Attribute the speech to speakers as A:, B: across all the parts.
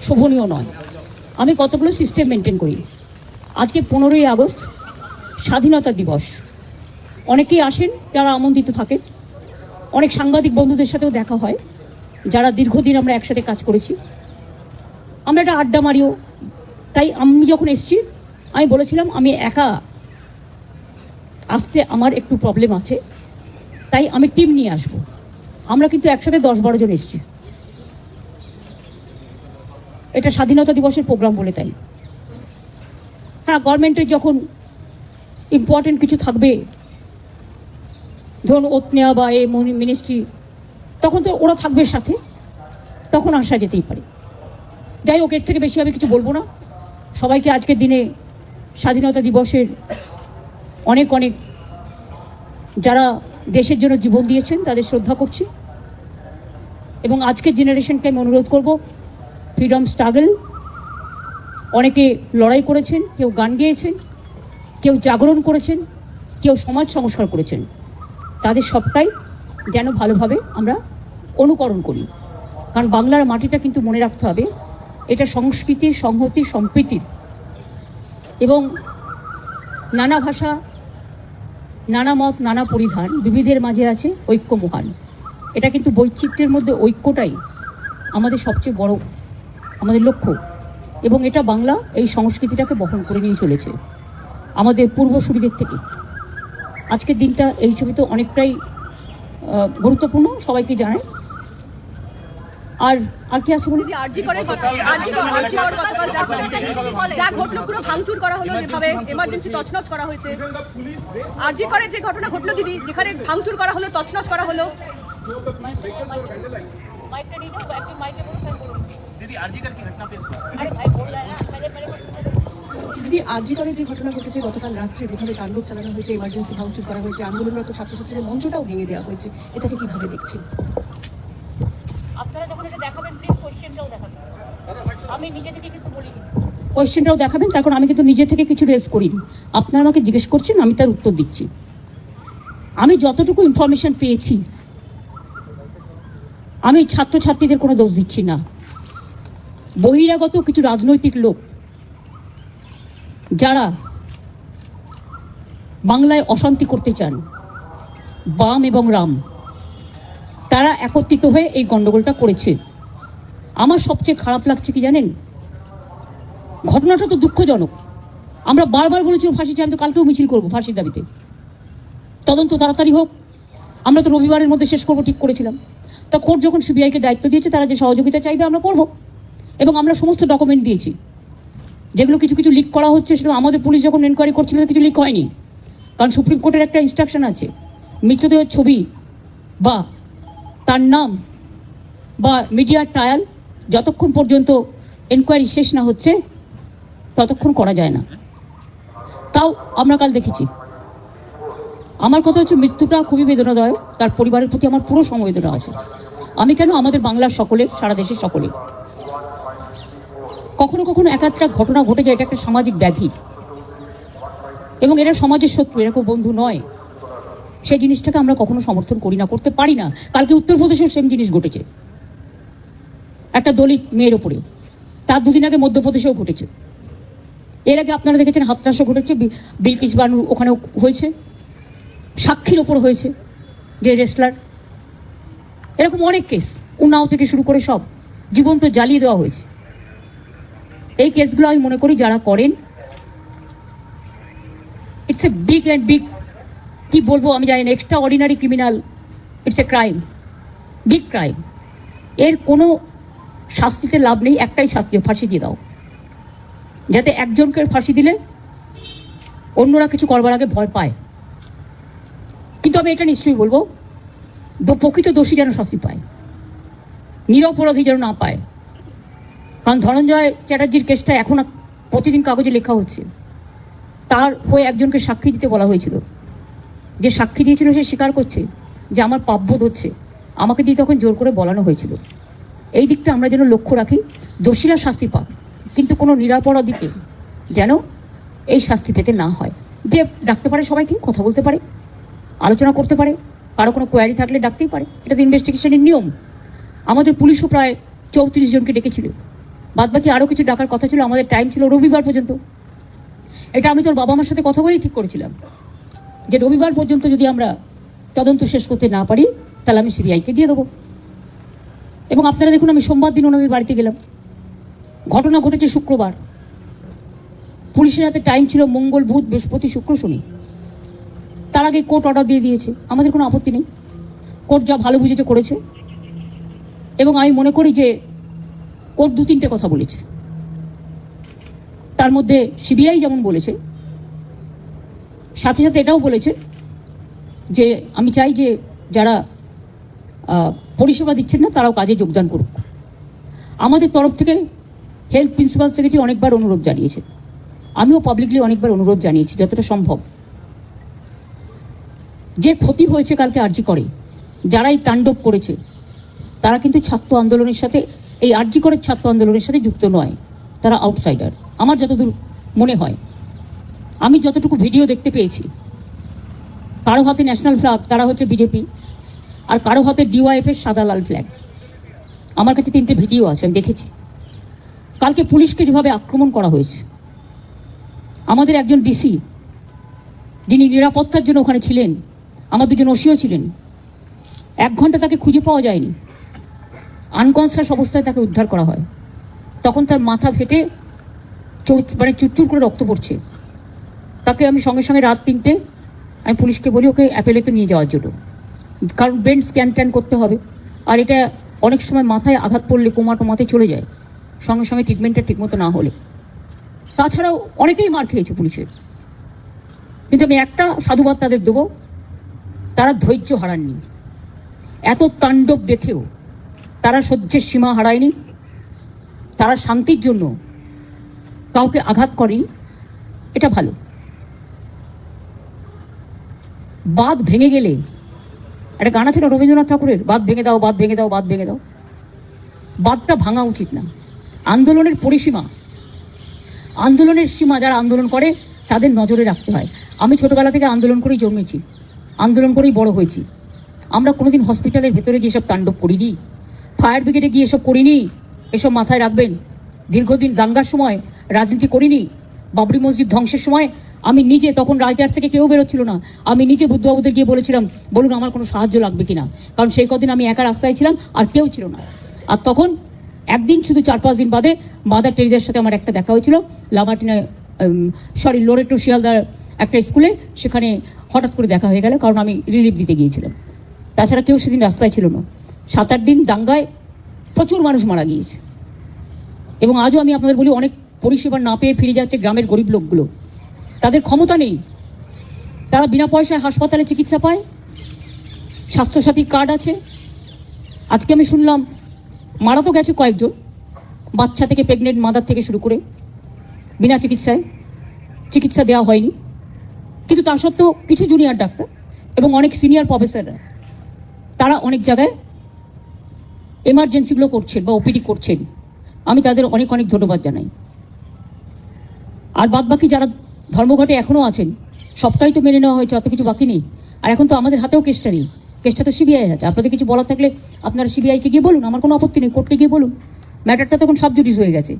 A: শোভনীয় নয়। আমি কতগুলো সিস্টেম মেনটেন করি? আজকে পনেরোই আগস্ট, স্বাধীনতা দিবস। অনেকেই আসেন, যারা আমন্ত্রিত থাকেন। অনেক সাংবাদিক বন্ধুদের সাথেও দেখা হয়, যারা দীর্ঘদিন আমরা একসাথে কাজ করেছি। আমরা একটা আড্ডা মারিও। তাই আমি যখন এসছি, আমি বলেছিলাম, আমি একা আসতে আমার একটু প্রবলেম আছে। তাই আমি টিম নিয়ে আসব। আমরা কিন্তু একসাথে দশ বারো জন এসছি। এটা স্বাধীনতা দিবসের প্রোগ্রাম বলে তাই। হ্যাঁ গভর্নমেন্টের যখন ইম্পর্টেন্ট কিছু থাকবে, ধরুন ওত নেওয়া বা এ মিনিস্ট্রি তখন তো ওরা থাকবে সাথে, তখন আসা যেতেই পারে। যাই হোক, এর থেকে বেশি আমি কিছু বলব না। সবাইকে আজকের দিনে স্বাধীনতা দিবসের অনেক অনেক যারা দেশের জন্য জীবন দিয়েছেন, তাদের শ্রদ্ধা করছি। এবং আজকের জেনারেশনকে আমি অনুরোধ করব ফ্রিডম স্ট্রাগল। অনেকে লড়াই করেছেন, কেউ গান গেয়েছেন, কেউ জাগরণ করেছেন, কেউ সমাজ সংস্কার করেছেন। তাদের সবটাই যেন ভালোভাবে আমরা অনুকরণ করি। কারণ বাংলার মাটিটা কিন্তু মনে রাখতে হবে, এটা সংস্কৃতি, সংহতি, সম্প্রীতির। এবং নানা ভাষা, নানা মত, নানা পরিধান বিবিধের মাঝে আছে ঐক্য মহান এটা কিন্তু বৈচিত্র্যের মধ্যে ঐক্যটাই আমাদের সবচেয়ে বড় আমাদের লক্ষ্য। এবং এটা বাংলা এই সংস্কৃতিটাকে বহন করে নিয়ে চলেছে। আমাদের পূর্বসূরিদের থেকে। আজকের দিনটা এই ছবিতে অনেকটাই আহ, গুরুত্বপূর্ণ সবাইকে জানায় আর আর কি আছে বলি
B: আরজি করে আরজি করে আরজি করে গতকাল যা ঘটেছে। যা ঘটলো পুরো ভাঙচুর করা হলো যেভাবে এমার্জেন্সি তছনছ করা হয়েছে। আরজি করে যে ঘটনা ঘটলো দিদি যেখানে ভাঙচুর করা হলো তছনছ করা হলো।
C: দিদি যে ঘটনা ঘটেছে গতকাল রাত্রে যেভাবে তাণ্ডব চালানো হয়েছে ইমার্জেন্সি ভাঙচুর করা হয়েছে আন্দোলনরত ছাত্রছাত্রীদের মঞ্চটাও ভেঙে দেওয়া হয়েছে এটাকে কীভাবে দেখছেন?
A: আপনারা যখন এটা দেখাবেন প্লিজ কোয়েশ্চেনটাও দেখাবেন। আমি নিজে থেকে কিন্তু বলিনি। কোয়েশ্চেনটাও দেখাবেন তার কারণ আমি কিন্তু নিজে থেকে কিছু রেজ করিনি। আপনারা আমাকে জিজ্ঞেস করছেন আমি তার উত্তর দিচ্ছি। আমি যতটুকু ইনফরমেশন পেয়েছি আমি ছাত্রছাত্রীদের কোনো দোষ দিচ্ছি না। বহিরাগত কিছু রাজনৈতিক লোক যারা বাংলায় অশান্তি করতে চান, বাম এবং রাম, তারা একত্রিত হয়ে এই গন্ডগোলটা করেছে। আমার সবচেয়ে খারাপ লাগছে কি জানেন? ঘটনাটা তো দুঃখজনক। আমরা বারবার বলেছি ফাঁসি চাই আমি তো কালকেও মিছিল করব ফাঁসির দাবিতে। তদন্ত তাড়াতাড়ি হোক। আমরা তো রবিবারের মধ্যে শেষ করব, ঠিক করেছিলাম। তা কোর্ট যখন সিবিআইকে দায়িত্ব দিয়েছে, তারা যে সহযোগিতা চাইবে আমরা করব। এবং আমরা সমস্ত ডকুমেন্ট দিয়েছি। যেগুলো কিছু কিছু লিক করা হচ্ছে সেটা আমাদের পুলিশ যখন এনকোয়ারি করছিল কিছু লিক হয়নি। কারণ সুপ্রিম কোর্টের একটা ইনস্ট্রাকশন আছে। মৃতদেহের ছবি বা তার নাম বা মিডিয়ার ট্রায়াল যতক্ষণ পর্যন্ত এনকোয়ারি শেষ না হচ্ছে, ততক্ষণ করা যায় না। তাও আমরা কাল দেখেছি। আমার কথা হচ্ছে, মৃত্যুটা খুবই বেদনাদায়ক। তার পরিবারের প্রতি আমার পুরো সমবেদনা আছে। আমি কেন আমাদের বাংলার সকলের, সারা দেশের সকলের কখনো কখনো একাত্রা ঘটনা ঘটে যায়, এটা একটা সামাজিক ব্যাধি। এবং এরা সমাজের শত্রু, এরা বন্ধু নয়। সেই জিনিসটাকে আমরা কখনো সমর্থন করি না, করতে পারি না। কালকে উত্তরপ্রদেশেও সেম জিনিস ঘটেছে। একটা দলিত মেয়ের ওপরে তার দুদিন আগে মধ্যপ্রদেশেও ঘটেছে। এর আগে আপনারা দেখেছেন হাতরাসও ঘটেছে বিলকিস বানুর ওখানেও হয়েছে। সাক্ষীর ওপর হয়েছে, যে রেসলার এরকম অনেক কেস উন্নাও থেকে শুরু করে সব। জীবন্ত জ্বালিয়ে দেওয়া হয়েছে। এই কেসগুলো আমি মনে করি যারা করেন it's a big and big কি বলব আমি জানি extraordinary criminal it's a crime big crime এর কোনো শাস্তিতে লাভ নেই, একটাই শাস্তি, ফাঁসি দিয়ে দাও। যাতে একজনকে ফাঁসি দিলে অন্যরা কিছু করবার আগে ভয় পায়। কিন্তু আমি এটা নিশ্চয়ই বলব প্রকৃত দোষী যেন শাস্তি পায়, নিরপরাধী যেন না পায়। কারণ ধনঞ্জয় চ্যাটার্জির কেসটা এখন প্রতিদিন কাগজে লেখা হচ্ছে। তার হয়ে একজনকে সাক্ষী দিতে বলা হয়েছিল। যে সাক্ষী দিয়েছিল সে স্বীকার করছে যে আমার পাপবোধ হচ্ছে। আমাকে দিয়ে তখন জোর করে বলানো হয়েছিল। এই দিকটা আমরা যেন লক্ষ্য রাখি, দোষীরা শাস্তি পাক, কিন্তু কোনো নিরাপরাধীকে যেন এই শাস্তি পেতে না হয়। যে ডাকতে পারে সবাইকে, কথা বলতে পারে, আলোচনা করতে পারে, কারও কোনো কোয়ারি থাকলে ডাকতেই পারে। এটা তো ইনভেস্টিগেশনের নিয়ম। আমাদের পুলিশও প্রায় চৌত্রিশ জনকে ডেকেছিল। বাদ বাকি আরও কিছু ডাকার কথা ছিল, আমাদের টাইম ছিল রবিবার পর্যন্ত। এটা আমি তোর বাবা মার সাথে কথা বলেই ঠিক করেছিলাম। যে রবিবার পর্যন্ত যদি আমরা তদন্ত শেষ করতে না পারি, তাহলে আমি সিবিআইকে দিয়ে দেবো। এবং আপনারা দেখুন, আমি সোমবার দিন ওনাদের বাড়িতে গেলাম। ঘটনা ঘটেছে শুক্রবার। পুলিশের হাতে টাইম ছিল মঙ্গল, বুধ, বৃহস্পতি, শুক্র, শনি। তার আগে কোর্ট অর্ডার দিয়ে দিয়েছে। আমাদের কোনো আপত্তি নেই। কোর্ট যা ভালো বুঝেছে করেছে। এবং আমি মনে করি যে কোর্ট দু তিনটে কথা বলেছে। তার মধ্যে সিবিআই যেমন বলেছে, সাথে সাথে এটাও বলেছে যে আমি চাই যে যারা পরিষেবা দিচ্ছেন না, তারাও কাজে যোগদান করুক। আমাদের তরফ থেকে হেলথ প্রিন্সিপাল সেক্রেটারি অনেকবার অনুরোধ জানিয়েছে আমিও পাবলিকলি অনেকবার অনুরোধ জানিয়েছি, যতটা সম্ভব। যে ক্ষতি হয়েছে কালকে আর্জি করে, যারাই তাণ্ডব করেছে, তারা কিন্তু ছাত্র আন্দোলনের সাথে এই আর্জি করে ছাত্র আন্দোলনের সাথে যুক্ত নয়, তারা আউটসাইডার আমার যতদূর মনে হয়, আমি যতটুকু ভিডিও দেখতে পেয়েছি, কারও হাতে ন্যাশনাল ফ্ল্যাগ তারা হচ্ছে বিজেপি আর কারও হাতে ডিওয়াইএফ এর সাদা লাল ফ্ল্যাগ আমার কাছে তিনটে ভিডিও আছে, আমি দেখেছি। কালকে পুলিশকে যেভাবে আক্রমণ করা হয়েছে, আমাদের একজন ডিসি যিনি নিরাপত্তার জন্য ওখানে ছিলেন, আমার দুজন ওসিও ছিলেন, এক ঘণ্টা তাকে খুঁজে পাওয়া যায়নি। আনকনসাস অবস্থায় তাকে উদ্ধার করা হয়। তখন তার মাথা ফেটে মানে চুরচুর করে রক্ত পড়ছে। তাকে আমি সঙ্গে সঙ্গে রাত তিনটে আমি পুলিশকে বলি, ওকে অ্যাপেলেতে নিয়ে যাওয়ার জন্য। কারণ ব্রেন স্ক্যান ট্যান করতে হবে। আর এটা অনেক সময় মাথায় আঘাত পড়লে কোমাটো মাথায় চলে যায়। সঙ্গে সঙ্গে ট্রিটমেন্টটা ঠিকমতো না হলে। তাছাড়াও অনেকেই মার খেয়েছে পুলিশের। কিন্তু আমি একটা সাধুবাদ তাদের দেবো, তারা ধৈর্য হারাননি। এত তাণ্ডব দেখেও তারা সহ্যের সীমা হারায়নি। তারা শান্তির জন্য কাউকে আঘাত করেনি। এটা ভালো। বাঁধ ভেঙে গেলে, একটা গান আছে না রবীন্দ্রনাথ ঠাকুরের? বাঁধ ভেঙে দাও বাদ ভেঙে দাও বাদ ভেঙে দাও। বাঁধটা ভাঙা উচিত না। আন্দোলনের পরিসীমা, আন্দোলনের সীমা যারা আন্দোলন করে, তাদের নজরে রাখতে হয়। আমি ছোটবেলা থেকে আন্দোলন করেই জন্মেছি। আন্দোলন করেই বড় হয়েছি। আমরা কোনোদিন হসপিটালের ভেতরে গিয়ে সব তাণ্ডব করিনি ফায়ার ব্রিগেডে গিয়ে এসব করিনি, এসব মাথায় রাখবেন। দীর্ঘদিন দাঙ্গার সময় রাজনীতি করিনি, বাবরি মসজিদ ধ্বংসের সময় আমি নিজে, তখন রাইটার থেকে কেউ বেরোচ্ছিল না, আমি নিজে বুদ্ধবাবুদের গিয়ে বলেছিলাম, বলুন, আমার কোনো সাহায্য লাগবে কিনা? কারণ সেই কদিন আমি একা রাস্তায় ছিলাম, আর কেউ ছিল না। আর তখন একদিন, শুধু চার পাঁচ দিন বাদে, মাদার টেরিজার সাথে আমার একটা দেখা হয়েছিল, লামাটিনা সরি লোরেটো শিয়ালদার একটা স্কুলে, সেখানে হঠাৎ করে দেখা হয়ে গেল, কারণ আমি রিলিফ দিতে গিয়েছিলাম। তাছাড়া কেউ সেদিন রাস্তায় ছিল না। সাত আট দিন দাঙ্গায় প্রচুর মানুষ মারা গিয়েছে। এবং আজও আমি আপনাদের বলি, অনেক পরিষেবা না পেয়ে ফিরে যাচ্ছে গ্রামের গরিব লোকগুলো। তাদের ক্ষমতা নেই। তারা বিনা পয়সায় হাসপাতালে চিকিৎসা পায়। স্বাস্থ্যসাথী কার্ড আছে। আজকে আমি শুনলাম মারা তো গেছে কয়েকজন। বাচ্চা থেকে প্রেগনেন্ট মাদার থেকে শুরু করে বিনা চিকিৎসায় চিকিৎসা দেওয়া হয়নি। কিন্তু তা সত্ত্বেও কিছু জুনিয়র ডাক্তার এবং অনেক সিনিয়র প্রফেসররা, তারা অনেক জায়গায় এমার্জেন্সিগুলো করছেন বা ওপিডি করছেন। আমি তাদের অনেক অনেক ধন্যবাদ জানাই। আর বাদ বাকি যারা ধর্মঘটে এখনও আছেন, সবটাই তো মেনে নেওয়া হয়েছে, অত কিছু বাকি নেই। আর এখন তো আমাদের হাতেও কেসটা নেই। কেসটা তো সিবিআই হাতে। আপনাদের কিছু বলার থাকলে আপনারা সিবিআইকে গিয়ে বলুন, আমার কোনো আপত্তি নেই, কোর্টকে গিয়ে বলুন। ম্যাটারটা তখন সব জুডিস হয়ে গেছে।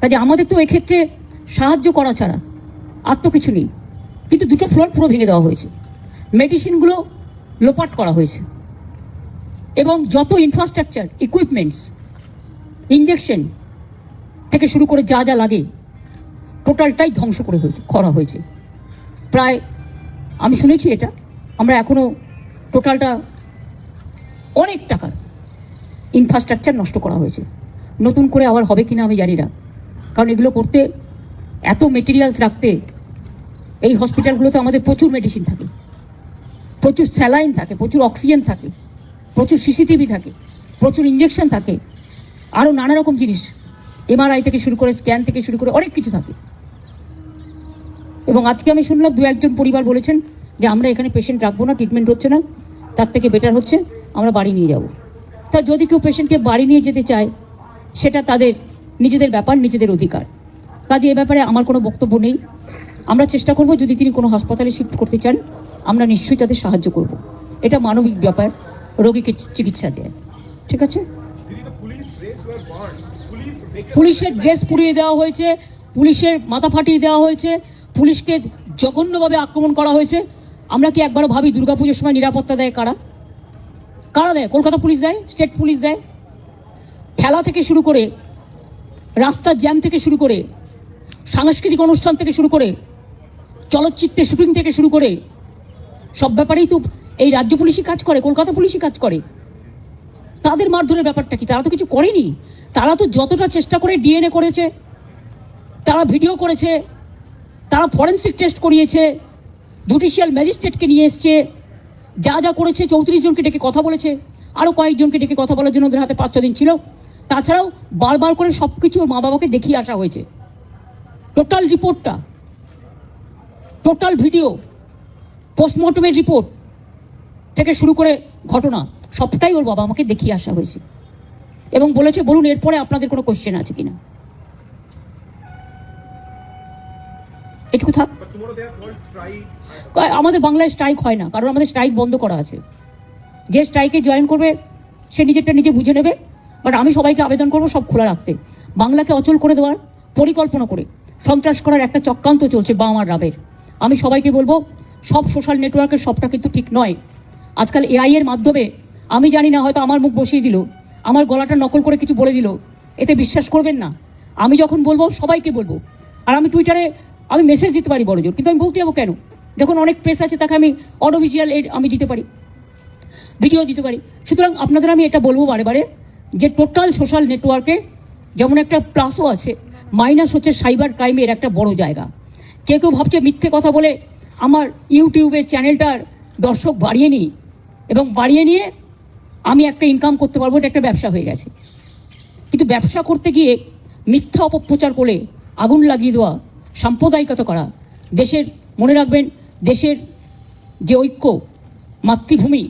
A: কাজে আমাদের তো এক্ষেত্রে সাহায্য করা ছাড়া আর তো কিছু নেই। কিন্তু দুটো ফ্লোর পুরো ভেঙে দেওয়া হয়েছে। মেডিসিনগুলো লোপাট করা হয়েছে। এবং যত ইনফ্রাস্ট্রাকচার ইকুইপমেন্টস ইঞ্জেকশন থেকে শুরু করে যা যা লাগে টোটালটাই ধ্বংস করে হয়েছে, করা হয়েছে। প্রায়, আমি শুনেছি এটা, আমরা এখনও টোটালটা অনেক টাকার ইনফ্রাস্ট্রাকচার নষ্ট করা হয়েছে। নতুন করে আবার হবে কিনা আমি জানি না। কারণ এগুলো করতে এত মেটেরিয়ালস রাখতে এই হসপিটালগুলোতে আমাদের প্রচুর মেডিসিন থাকে, প্রচুর স্যালাইন থাকে, প্রচুর অক্সিজেন থাকে। প্রচুর সিসিটিভি থাকে, প্রচুর ইঞ্জেকশন থাকে আরও নানা রকম জিনিস এমআরআই থেকে শুরু করে স্ক্যান থেকে শুরু করে অনেক কিছু থাকে। এবং আজকে আমি শুনলাম দু একজন পরিবার বলেছেন যে আমরা এখানে পেশেন্ট রাখব না ট্রিটমেন্ট হচ্ছে না, তার থেকে বেটার হচ্ছে, আমরা বাড়ি নিয়ে যাব। তা যদি কেউ পেশেন্টকে বাড়ি নিয়ে যেতে চায়, সেটা তাদের নিজেদের ব্যাপার, নিজেদের অধিকার। কাজে এ ব্যাপারে আমার কোনো বক্তব্য নেই। আমরা চেষ্টা করব যদি তিনি কোনো হাসপাতালে শিফট করতে চান, আমরা নিশ্চয়ই তাদের সাহায্য করব। এটা মানবিক ব্যাপার। রোগীকে চিকিৎসা দেয়। ঠিক আছে? পুলিশের ড্রেস পুড়িয়ে দেওয়া হয়েছে, পুলিশের মাথা ফাটিয়ে দেওয়া হয়েছে, পুলিশকে জঘন্যভাবে আক্রমণ করা হয়েছে। আমরা কি একবারও ভাবি দুর্গাপুজোর সময় নিরাপত্তা দেয় কারা? কারা দেয়? কলকাতা পুলিশ দেয়? স্টেট পুলিশ দেয়? খেলা থেকে শুরু করে, রাস্তার জ্যাম থেকে শুরু করে, সাংস্কৃতিক অনুষ্ঠান থেকে শুরু করে, চলচ্চিত্রের শুটিং থেকে শুরু করে, সব ব্যাপারেই তো এই রাজ্য পুলিশই কাজ করে, কলকাতা পুলিশই কাজ করে। তাদের মারধরের ব্যাপারটা কি? তারা তো কিছু করেনি। তারা তো যতটা চেষ্টা করে ডিএনএ করেছে, তারা ভিডিও করেছে, তারা ফরেন্সিক টেস্ট করিয়েছে, জুডিশিয়াল ম্যাজিস্ট্রেটকে নিয়ে এসছে, যা যা করেছে চৌত্রিশ জনকে ডেকে কথা বলেছে আরও কয়েকজনকে ডেকে কথা বলার জন্য ওদের হাতে পাঁচ দিন ছিল। তাছাড়াও বারবার করে সব কিছু ওর মা বাবাকে দেখিয়ে আসা হয়েছে। টোটাল রিপোর্টটা, টোটাল ভিডিও, পোস্টমর্টমের রিপোর্ট থেকে শুরু করে ঘটনা, সবটাই ওর বাবা আমাকে দেখিয়ে আসা হয়েছে। এবং বলেছে, বলুন, এরপরে আপনাদের কোনো কোশ্চেন আছে কিনা? এটুকু থাক। আমাদের বাংলায় স্ট্রাইক হয় না, কারণ আমাদের স্ট্রাইক বন্ধ করা আছে। যে স্ট্রাইকে জয়েন করবে, সে নিজেরটা নিজে বুঝে নেবে। বাট আমি সবাইকে আবেদন করব, সব খোলা রাখতে। বাংলাকে অচল করে দেওয়ার পরিকল্পনা করে, সন্ত্রাস করার একটা চক্রান্ত চলছে বাম আর রাবের। আমি সবাইকে বলব, সব সোশ্যাল নেটওয়ার্কের সবটা কিন্তু ঠিক নয়। আজকাল এআই এর মাধ্যমে, আমি জানি না হয়তো আমার মুখ বসিয়ে দিল, আমার গলাটা নকল করে কিছু বলে দিল, এতে বিশ্বাস করবেন না। আমি যখন বলব, সবাইকে বলব। আর আমি টুইটারে আমি মেসেজ দিতে পারি বড় জোর কিন্তু আমি বলতে যাব কেন? যখন অনেক প্রেস আছে, তাকে আমি অটোভিজুয়াল এড আমি দিতে পারি। ভিডিও দিতে পারি। সুতরাং আপনাদের আমি এটা বলব বারে বারে যে টোটাল সোশ্যাল নেটওয়ার্কে যেমন একটা প্লাসও আছে মাইনাস হচ্ছে সাইবার ক্রাইমের একটা বড় জায়গা। কেউ কেউ ভাবছে মিথ্যে কথা বলে, আমার ইউটিউবের চ্যানেলটার দর্শক বাড়িয়ে নিই। এবং বাড়িয়ে নিয়ে আমি একটা ইনকাম করতে পারব, এটা একটা ব্যবসা হয়ে গেছে। কিন্তু ব্যবসা করতে গিয়ে মিথ্যা অপপ্রচার করে আগুন লাগিয়ে দেওয়া, সাম্প্রদায়িকতা করা, দেশের, মনে রাখবেন, দেশের যে ঐক্য, মাতৃভূমি,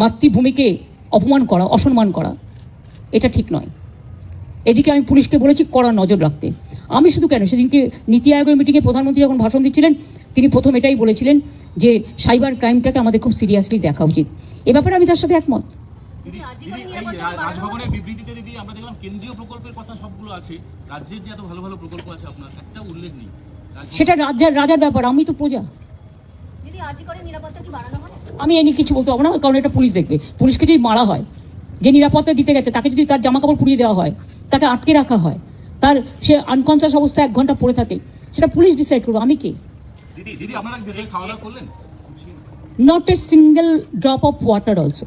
A: মাতৃভূমিকে অপমান করা, অসম্মান করা, এটা ঠিক নয়। এদিকে আমি পুলিশকে বলেছি, কড়া নজর রাখতে। আমি শুধু কেন, সেদিনকে নীতি আয়োগের মিটিংয়ে প্রধানমন্ত্রী যখন ভাষণ দিচ্ছিলেন, তিনি প্রথম এটাই বলেছিলেন যে সাইবার ক্রাইমটাকে আমাদের খুব সিরিয়াসলি দেখা উচিত। এ ব্যাপারে আমি তার সাথে একমত।
D: রা- রাজভবনের বিবৃতিতে দিদি আমরা দেখলাম কেন্দ্রীয় প্রকল্পের কথা সবগুলো আছে। রাজ্যের যে এত ভালো ভালো প্রকল্প আছে আপনার একটা উল্লেখ নেই।
A: সেটা রাজার রাজার ব্যাপার আমি তো প্রজা।
E: দিদি আরজি করে নিরাপত্তা কি বাড়ানো হয়?
A: আমি এ নিয়ে কিছু বলতে পারব না কারণ এটা পুলিশ দেখবে। পুলিশকে যদি মারা হয় যে নিরাপত্তা দিতে গেছে তাকে যদি তার জামা কাপড় পুড়িয়ে দেওয়া হয় তাকে আটকে রাখা হয় তার সে আনকনসিয়াস অবস্থায় এক ঘণ্টা পড়ে থাকে সেটা পুলিশ ডিসাইড করবে আমি কে?
D: দিদি দিদি আপনারা খাওয়া দাওয়া করলেন?
E: not
D: a single drop of water also.